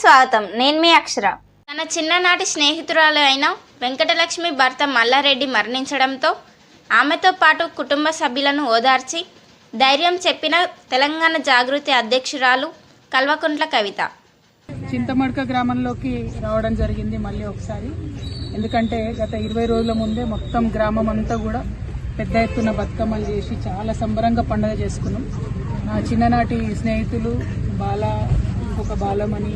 స్వాగతం. నేను మీ అక్షర. తన చిన్ననాటి స్నేహితురాలు అయిన వెంకటలక్ష్మి భర్త మల్లారెడ్డి మరణించడంతో ఆమెతో పాటు కుటుంబ సభ్యులను ఓదార్చి ధైర్యం చెప్పిన తెలంగాణ జాగృతి అధ్యక్షురాలు కల్వకుంట్ల కవిత. చింతమడక గ్రామంలోకి రావడం జరిగింది మళ్ళీ ఒకసారి. ఎందుకంటే గత ఇరవై రోజుల ముందే మొత్తం గ్రామం అంతా కూడా పెద్ద ఎత్తున బతుకమ్మలు చేసి చాలా సంబరంగా పండుగ చేసుకున్నాం. నా చిన్ననాటి స్నేహితులు బాల ఇంకొక బాలమణి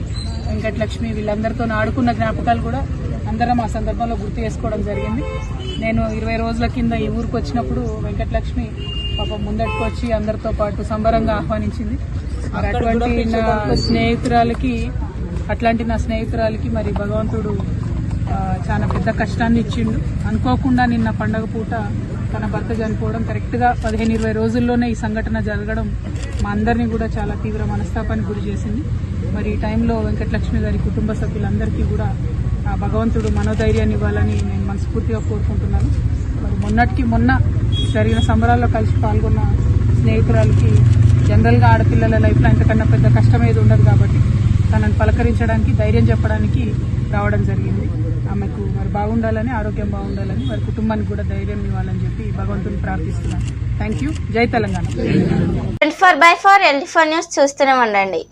వెంకటలక్ష్మి వీళ్ళందరితో ఆడుకున్న జ్ఞాపకాలు కూడా అందరం ఆ సందర్భంలో గుర్తు చేసుకోవడం జరిగింది. నేను ఇరవై రోజుల కింద ఈ ఊరికి వచ్చినప్పుడు వెంకటలక్ష్మి పాపం ముందటికి వచ్చి అందరితో పాటు సంబరంగా ఆహ్వానించింది. మరి అటువంటి నా స్నేహితురాలకి అట్లాంటి నా స్నేహితురాలకి మరి భగవంతుడు చాలా పెద్ద కష్టాన్ని ఇచ్చిండు. అనుకోకుండా నిన్న పండగ పూట తన భర్త చనిపోవడం కరెక్ట్గా పదిహేను ఇరవై రోజుల్లోనే ఈ సంఘటన జరగడం మా అందరినీ కూడా చాలా తీవ్ర మనస్తాపానికి గురి చేసింది. మరి ఈ టైంలో వెంకటలక్ష్మి గారి కుటుంబ సభ్యులందరికీ కూడా ఆ భగవంతుడు మనోధైర్యాన్ని ఇవ్వాలని నేను మనస్ఫూర్తిగా కోరుకుంటున్నాను. మరి మొన్నటికి మొన్న జరిగిన సంబరాల్లో కలిసి పాల్గొన్న స్నేహితురాలకి జనరల్గా ఆడపిల్లల లైఫ్లో ఇంతకన్నా పెద్ద కష్టం ఏది ఉండదు కాబట్టి తనని పలకరించడానికి ధైర్యం చెప్పడానికి రావడం జరిగింది. ఆమెకు మరి బాగుండాలని ఆరోగ్యం బాగుండాలని వారి కుటుంబానికి కూడా ధైర్యం ఇవ్వాలని చెప్పి భగవంతుని ప్రార్థిస్తున్నాను. థ్యాంక్ యూ జై Telangana. Twenty four by four LT four news చూస్తూనే ఉండండి.